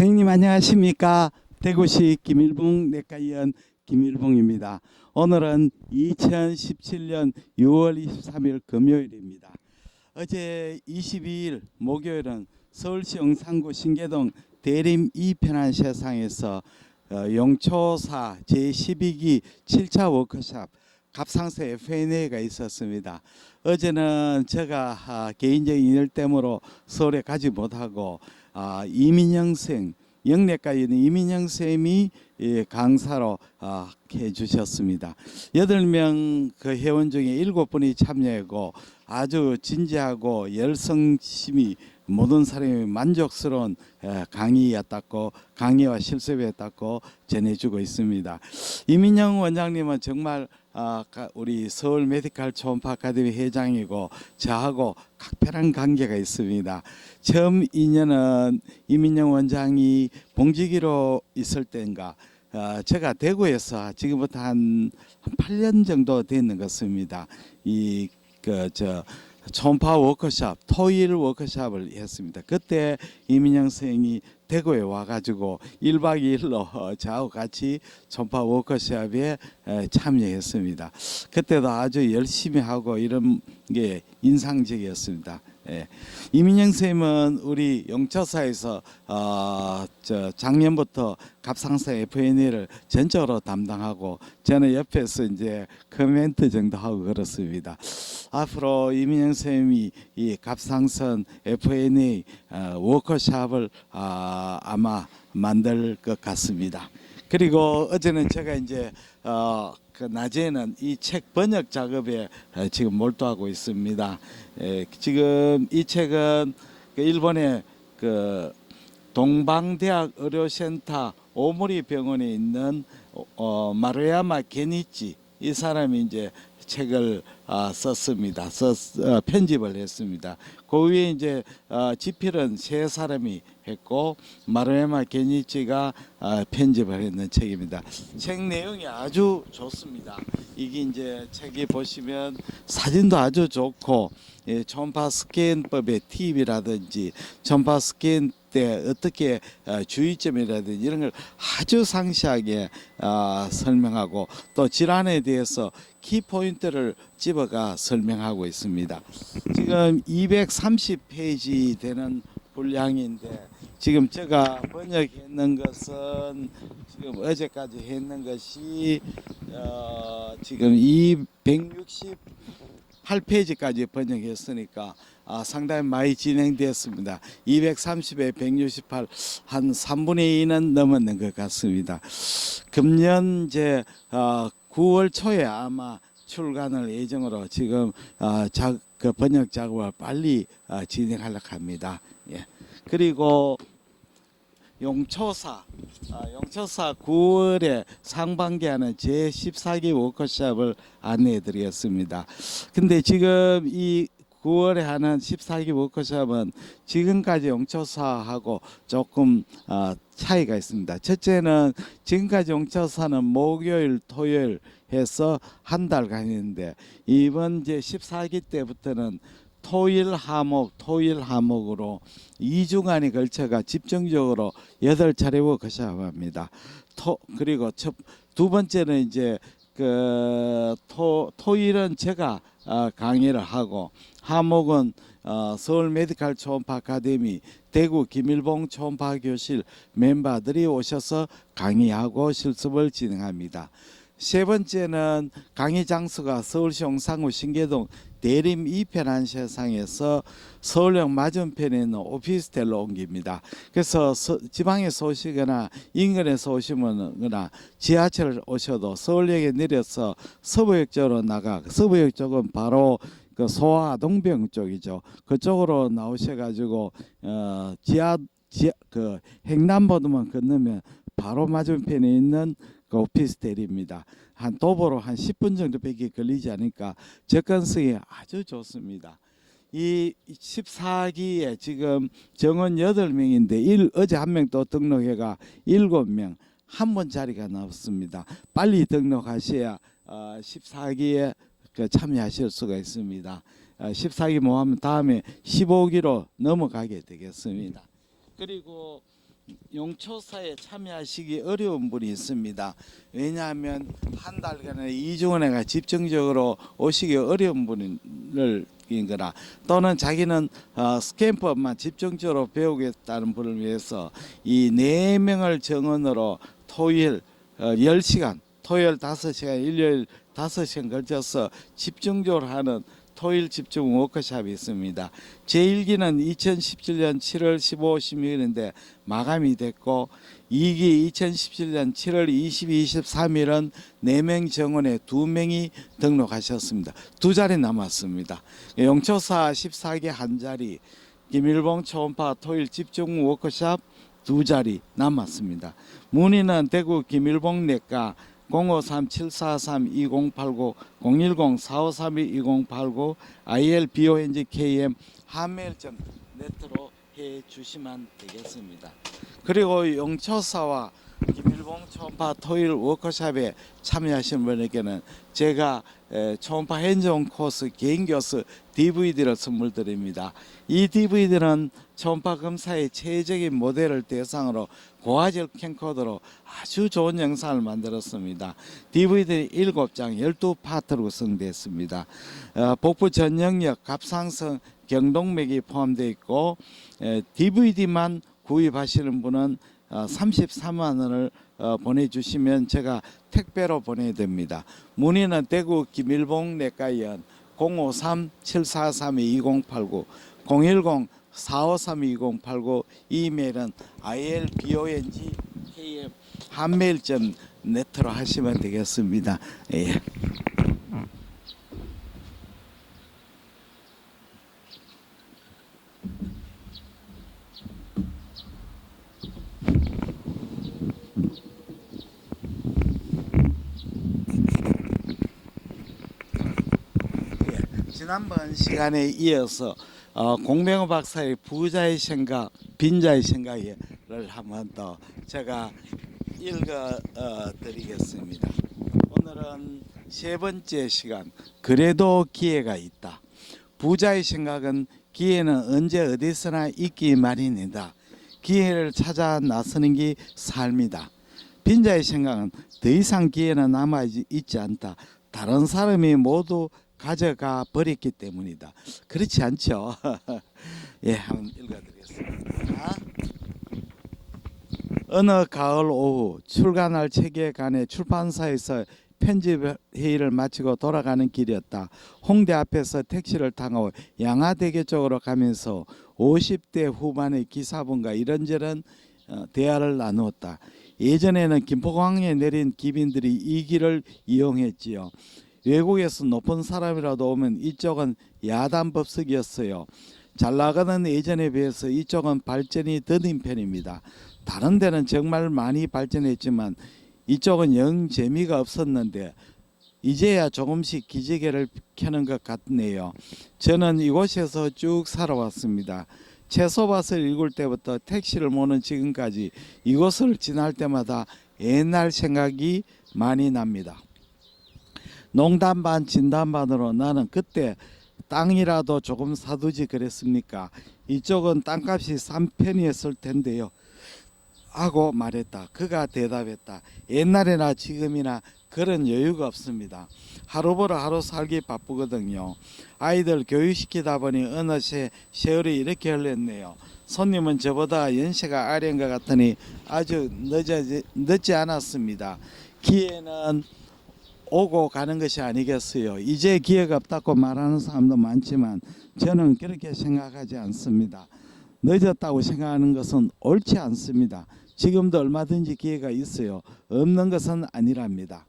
선생님 안녕하십니까? 대구시 김일봉 내과의원 김일봉입니다. 오늘은 2017년 6월 23일 금요일입니다. 어제 22일 목요일은 서울시 영산구 신계동 대림 이편한 세상에서 어, 용초사 제12기 7차 워크샵 갑상서 FNA가 있었습니다. 어제는 제가 아, 개인적인 일 때문에 서울에 가지 못하고 아, 이민영 생 영내과에 있는 이민영 쌤이 예, 강사로 아, 해주셨습니다. 여덟 명 그 회원 중에 일곱 분이 참여하고 아주 진지하고 열성심이 모든 사람이 만족스러운 에, 강의였다고 강의와 실습이었다고 전해주고 있습니다. 이민영 원장님은 정말 아, 가- 우리 서울 메디칼 초음파 아카데미 회장이고 저하고 각별한 관계가 있습니다. 처음 인연은 이민영 원장이 봉지기로 있을 때인가 어, 제가 대구에서 지금부터 한, 한 8년 정도 되는 것 같습니다. 이 그 저 초음파 워크샵, 토일 워크샵을 했습니다. 그때 이민영 선생이 대구에 와가지고 1박 2일로 저하고 같이 초음파 워크샵에 에, 참여했습니다. 그때도 아주 열심히 하고 이런 게 인상적이었습니다. 예. 이민영 쌤은 우리 영처사에서 어, 저 작년부터 갑상사 FNA를 전적으로 담당하고 저는 옆에서 이제 코멘트 정도 하고 그렇습니다. 앞으로 이민영 쌤이 이 갑상선 FNA 어, 워크샵을 아, 아마 만들 것 같습니다. 그리고 어제는 제가 이제 어, 그 낮에는 이 책 번역 작업에 어, 지금 몰두하고 있습니다. 에, 지금 이 책은 그 일본의 그 동방대학 의료센터 오모리 병원에 있는 어, 마루야마 게니치 이 사람이 이제 책을 아, 썼습니다. 썼, 어, 편집을 했습니다. 그 위에 이제 어, 지필은 세 사람이 했고 마루야마 게니치가 아, 편집을 했는 책입니다. 책 내용이 아주 좋습니다. 이게 이제 책이 보시면 사진도 아주 좋고 예, 초음파 스캔법의 팁이라든지 초음파 스캔 때 어떻게 어, 주의점이라든지 이런 걸 아주 상세하게 어, 설명하고 또 질환에 대해서 키 포인트를 집어가 설명하고 있습니다. 지금 230페이지 되는 분량인데 지금 제가 번역했는 것은 지금 어제까지 했는 것이 어, 지금 268페이지까지 번역했으니까 아, 상당히 많이 진행되었습니다. 230에 168, 한 3분의 2는 넘었는 것 같습니다. 금년 이제 어, 9월 초에 아마 출간을 예정으로 지금 어, 작, 그 번역 작업을 빨리 어, 진행하려고 합니다. 예. 그리고 용초사 아, 용초사 9월에 상반기하는 제 14기 워크숍을 안내해 드리겠습니다. 근데 지금 이 9월에 하는 14기 워크숍은 지금까지 용초사하고 조금 어, 차이가 있습니다. 첫째는 지금까지 용초사는 목요일, 토요일 해서 한 달간 했는데 이번 이제 14기 때부터는 토일 하목, 토일 하목으로 2주간에 걸쳐가 집중적으로 여덟 차례 워크숍합니다. 토 그리고 첫, 두 번째는 이제 그 토, 토일은 제가 어, 강의를 하고 하목은 어, 서울 메디칼 초음파 아카데미 대구 김일봉 초음파 교실 멤버들이 오셔서 강의하고 실습을 진행합니다. 세 번째는 강의 장소가 서울시 용산구 신계동 대림 이편한 세상에서 서울역 맞은편에 있는 오피스텔로 옮깁니다. 그래서 서, 지방에서 오시거나 인근에서 오시거나 지하철 오셔도 서울역에 내려서 서부역 쪽으로 나가 서부역 쪽은 바로 그 소아 동병 쪽이죠. 그쪽으로 나오셔가지고 어, 지하 지하 그 횡단보도만 건너면 바로 맞은편에 있는 그 오피스텔입니다. 한 도보로 한 10분 정도밖에 걸리지 않으니까 접근성이 아주 좋습니다. 이 14기에 지금 정원 8명인데 일, 어제 한 명 또 등록해가 7명 한 번 자리가 나왔습니다. 빨리 등록하셔야 어, 14기에 그 참여하실 수가 있습니다. 어, 14기 모하면 다음에 15기로 넘어가게 되겠습니다. 그리고 용초사에 참여하시기 어려운 분이 있습니다. 왜냐하면 한 달간의 이중은혜가 집중적으로 오시기 어려운 분을 인거나 또는 자기는 어, 스캔법만 집중적으로 배우겠다는 분을 위해서 이 네 명을 정원으로 토일 어, 10시간, 토요일 5시간, 일요일 5시간 걸쳐서 집중적으로 하는 토일 집중 워크숍이 있습니다. 제1기는 2017년 7월 15, 16일인데 마감이 됐고 2기 2017년 7월 22, 23일은 4명 정원에 2명이 등록하셨습니다. 두 자리 남았습니다. 용초사 14기 한 자리, 김일봉 초음파 토일 집중 워크숍 두 자리 남았습니다. 문의는 대구 김일봉 내과 053-743-2089 010-4532-2089 ilbonz.km 한메일점 네트로 해 주시면 되겠습니다. 그리고 용초사와 김일봉 초음파 토일 워크숍에 참여하신 분에게는 제가 에, 초음파 핸즈온 코스 개인 교수 DVD를 선물 드립니다. 이 DVD는 초음파 검사의 체적인 모델을 대상으로 고화질 캠코더로 아주 좋은 영상을 만들었습니다. DVD 7장 12파트로 구성되었습니다. 어, 복부 전 영역, 갑상선, 경동맥이 포함되어 있고 에, DVD만 구입하시는 분은 어, 33만 원을 어, 보내주시면 제가 택배로 보내드립니다. 문의는 대구 김일봉 내과의원 053-743-2089 010-4532-2089 이메일은 ilbong km 한메일점 네트로 하시면 되겠습니다. 예. 예, 지난번 시간에 이어서 어, 공명호 박사의 부자의 생각, 빈자의 생각을 한번 더 제가 읽어 어, 드리겠습니다. 오늘은 세 번째 시간. 그래도 기회가 있다. 부자의 생각은 기회는 언제 어디서나 있기 마련이다. 기회를 찾아 나서는 게 삶이다. 빈자의 생각은 더 이상 기회는 남아 있지 않다. 다른 사람이 모두 가져가 버렸기 때문이다. 그렇지 않죠? 예, 한번 읽어드리겠습니다. 어느 가을 오후 출간할 책에 관해 출판사에서 편집 회의를 마치고 돌아가는 길이었다. 홍대 앞에서 택시를 타고 양화대교 쪽으로 가면서 50대 후반의 기사분과 이런저런 어, 대화를 나누었다. 예전에는 김포공항에 내린 기빈들이 이 길을 이용했지요. 외국에서 높은 사람이라도 오면 이쪽은 야단 법석이었어요. 잘 나가는 예전에 비해서 이쪽은 발전이 더딘 편입니다. 다른 데는 정말 많이 발전했지만 이쪽은 영 재미가 없었는데 이제야 조금씩 기지개를 켜는 것 같네요. 저는 이곳에서 쭉 살아왔습니다. 채소밭을 읽을 때부터 택시를 모는 지금까지 이곳을 지날 때마다 옛날 생각이 많이 납니다. 농담 반 진담 반으로 나는 그때 땅이라도 조금 사두지 그랬습니까? 이쪽은 땅값이 싼 편이었을 텐데요. 하고 말했다. 그가 대답했다. 옛날에나 지금이나 그런 여유가 없습니다. 하루 벌어 하루 살기 바쁘거든요. 아이들 교육시키다 보니 어느새 세월이 이렇게 흘렀네요. 손님은 저보다 연세가 아래인 것 같으니 아주 늦지, 늦지 않았습니다. 기회는 오고 가는 것이 아니겠어요. 이제 기회가 없다고 말하는 사람도 많지만 저는 그렇게 생각하지 않습니다. 늦었다고 생각하는 것은 옳지 않습니다. 지금도 얼마든지 기회가 있어요. 없는 것은 아니랍니다.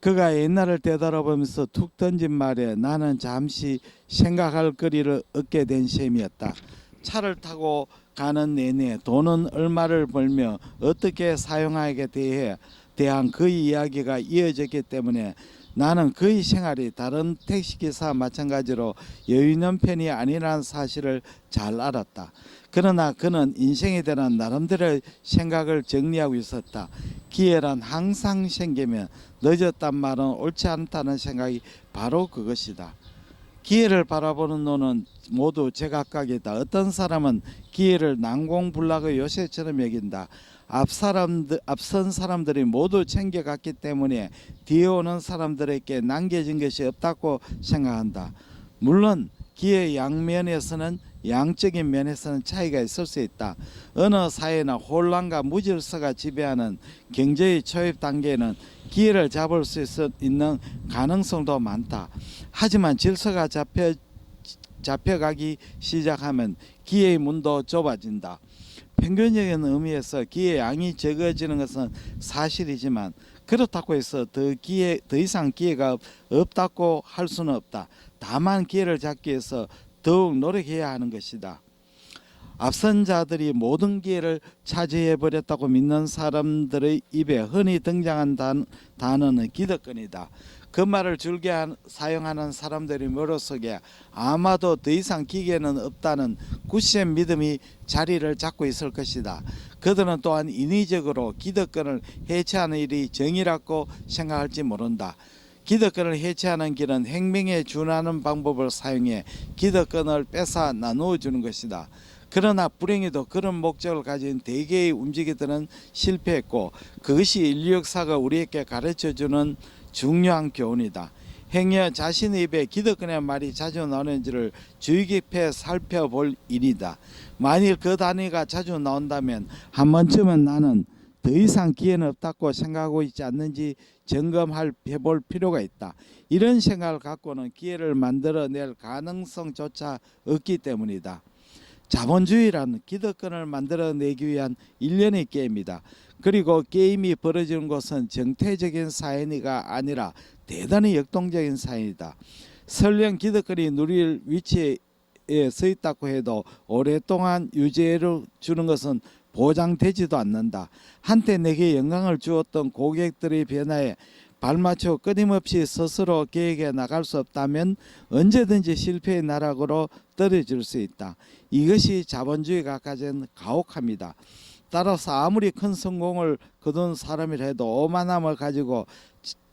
그가 옛날을 되돌아보면서 툭 던진 말에 나는 잠시 생각할 거리를 얻게 된 셈이었다. 차를 타고 가는 내내 돈은 얼마를 벌며 어떻게 사용하게 대해 대한 그 이야기가 이어졌기 때문에 나는 그의 생활이 다른 택시기사와 마찬가지로 여유 있는 편이 아니라는 사실을 잘 알았다. 그러나 그는 인생에 대한 나름대로의 생각을 정리하고 있었다. 기회란 항상 생기면 늦었단 말은 옳지 않다는 생각이 바로 그것이다. 기회를 바라보는 눈은 모두 제각각이다. 어떤 사람은 기회를 난공불락의 요새처럼 여긴다. 앞 사람들 앞선 사람들이 모두 챙겨갔기 때문에 뒤에 오는 사람들에게 남겨진 것이 없다고 생각한다. 물론 기회 양면에서는 양적인 면에서는 차이가 있을 수 있다. 어느 사회나 혼란과 무질서가 지배하는 경제의 초입 단계에는 기회를 잡을 수 있는 가능성도 많다. 하지만 질서가 잡혀 잡혀가기 시작하면 기회의 문도 좁아진다. 평균적인 의미에서 기회 양이 적어지는 것은 사실이지만 그렇다고 해서 더 기회 더 이상 기회가 없- 없다고 할 수는 없다. 다만 기회를 잡기 위해서 더욱 노력해야 하는 것이다. 앞선 자들이 모든 기회를 차지해 버렸다고 믿는 사람들의 입에 흔히 등장한 단, 단어는 기득권이다. 그 말을 줄게 한- 사용하는 사람들이 머릿속에 아마도 더 이상 기회는 없다는 굳센 믿음이 자리를 잡고 있을 것이다. 그들은 또한 인위적으로 기득권을 해체하는 일이 정의라고 생각할지 모른다. 기득권을 해체하는 길은 행명에 준하는 방법을 사용해 기득권을 뺏어 나누어 주는 것이다. 그러나 불행히도 그런 목적을 가진 대개의 움직이들은 실패했고 그것이 인류 역사가 우리에게 가르쳐 주는 중요한 교훈이다. 행여 자신의 입에 기득권의 말이 자주 나오는지를 주의 깊게 살펴볼 일이다. 만일 그 단위가 자주 나온다면 한 번쯤은 나는 더 이상 기회는 없다고 생각하고 있지 않는지 점검할 해볼 필요가 있다. 이런 생각을 갖고는 기회를 만들어낼 가능성조차 없기 때문이다. 자본주의란 기득권을 만들어내기 위한 일련의 게임이다. 그리고 게임이 벌어지는 곳은 정태적인 사연이가 아니라 대단히 역동적인 사연이다. 설령 기득권이 누릴 위치에 서 있다고 해도 오랫동안 유지를 주는 것은 보장되지도 않는다. 한때 내게 영광을 주었던 고객들의 변화에 발맞춰 끊임없이 스스로 계획해 나갈 수 없다면 언제든지 실패의 나락으로 떨어질 수 있다. 이것이 자본주의가 가진 가혹합니다. 따라서 아무리 큰 성공을 거둔 사람이라 해도 오만함을 가지고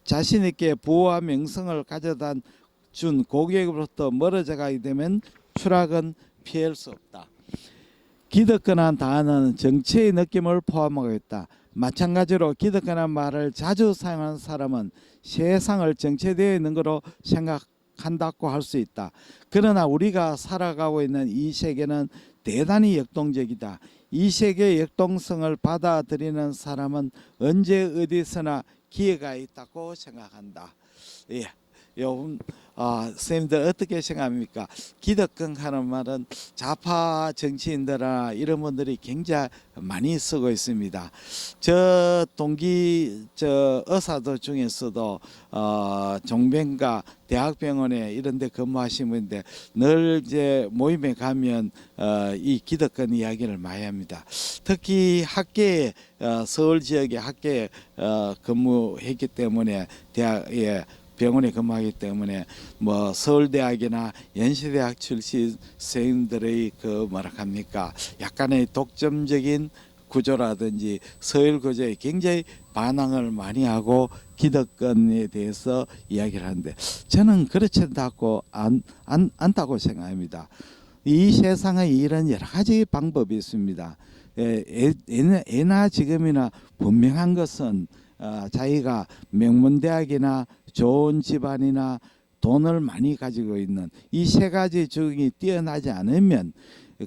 자신 있게 부와 명성을 가져다 준 고객으로부터 멀어져 가게 되면 추락은 피할 수 없다. 기득권한 단어는 정치의 느낌을 포함하고 있다. 마찬가지로 기득권한 말을 자주 사용하는 사람은 세상을 정체되어 있는 것으로 생각 한다고 할 수 있다. 그러나 우리가 살아가고 있는 이 세계는 대단히 역동적이다. 이 세계의 역동성을 받아들이는 사람은 언제 어디서나 기회가 있다고 생각한다. 예. 요, 아, 선생님들 어떻게 생각합니까? 기득권 하는 말은 좌파 정치인들아 이런 분들이 굉장히 많이 쓰고 있습니다. 저 동기 저 의사들 중에서도 어, 종병가 대학병원에 이런 데 근무하시는 분인데 늘 이제 모임에 가면 어, 이 기득권 이야기를 많이 합니다. 특히 학계에 어, 서울 지역의 학계에 어, 근무했기 때문에 대학에 병원에 근무하기 때문에 뭐 서울대학이나 연세대학 출신 선생님들의 그 뭐라 합니까 약간의 독점적인 구조라든지 서열 구조에 굉장히 반항을 많이 하고 기득권에 대해서 이야기를 하는데 저는 그렇지 않다고 안, 안, 않다고 생각합니다. 이 세상에 이런 여러 가지 방법이 있습니다. 에, 에, 에나, 에나 지금이나 분명한 것은 어, 자기가 명문대학이나 좋은 집안이나 돈을 많이 가지고 있는 이 세 가지 중이 뛰어나지 않으면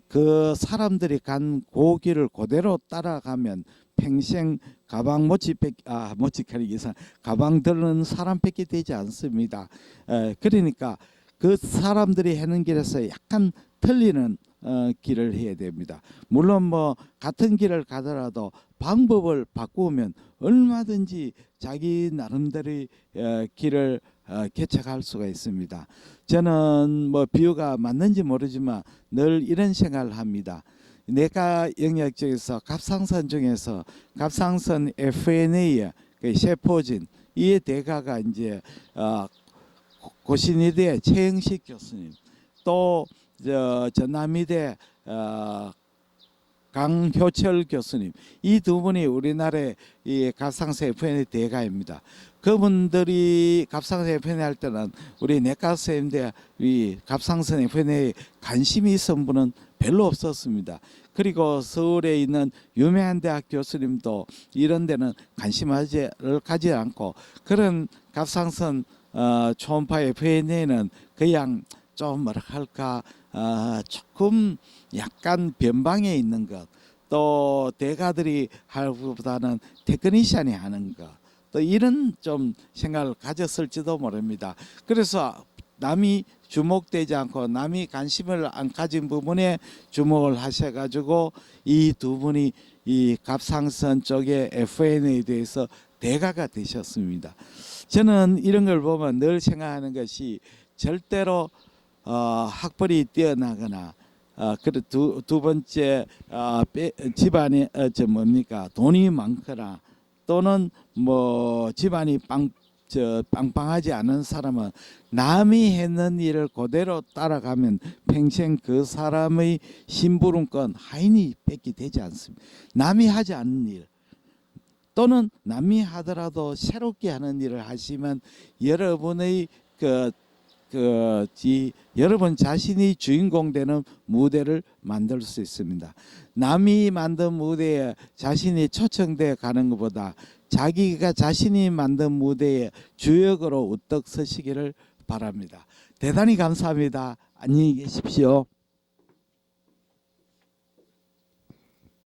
그 사람들이 간 고길을 그대로 따라가면 평생 가방 못지 뺏아 못지 가리기 위해서 가방 들는 사람 뺏게 되지 않습니다. 에, 그러니까 그 사람들이 하는 길에서 약간 틀리는 어, 길을 해야 됩니다. 물론 뭐 같은 길을 가더라도 방법을 바꾸면 얼마든지 자기 나름대로의 어, 길을 어, 개척할 수가 있습니다. 저는 뭐 비유가 맞는지 모르지만 늘 이런 생각을 합니다. 내가 영역 중에서 갑상선 중에서 갑상선 FNA 그 세포진 이의 대가가 이제 어, 고- 고신이대 최영식 교수님 또 저 전남이대 어, 강효철 교수님 이 두 분이 우리나라의 이 갑상선 FN의 대가입니다. 그분들이 갑상선 FN 할 때는 우리 내과 선생님들 이 갑상선 FN에 관심이 있은 분은 별로 없었습니다. 그리고 서울에 있는 유명한 대학 교수님도 이런 데는 관심을 가지 않고 그런 갑상선 어, 초음파 FN에는 그냥 좀 뭐라 할까 어, 조금 약간 변방에 있는 것 또 대가들이 할 것보다는 테크니션이 하는 것 또 이런 좀 생각을 가졌을지도 모릅니다. 그래서 남이 주목되지 않고 남이 관심을 안 가진 부분에 주목을 하셔가지고 이 두 분이 이 갑상선 쪽의 FN에 대해서 대가가 되셨습니다. 저는 이런 걸 보면 늘 생각하는 것이 절대로 어, 학벌이 뛰어나거나 어, 그래 두, 두 번째 어, 빼, 집안이 어, 저 뭡니까 돈이 많거나 또는 뭐 집안이 빵 저 빵빵하지 않은 사람은 남이 했는 일을 그대로 따라가면 평생 그 사람의 심부름권 하인이 뺏기 되지 않습니다. 남이 하지 않는 일 또는 남이 하더라도 새롭게 하는 일을 하시면 여러분의 그 그, 이, 여러분 자신이 주인공 되는 무대를 만들 수 있습니다. 남이 만든 무대에 자신이 초청돼 가는 것보다 자기가 자신이 만든 무대에 주역으로 우떡 서시기를 바랍니다. 대단히 감사합니다. 안녕히 계십시오.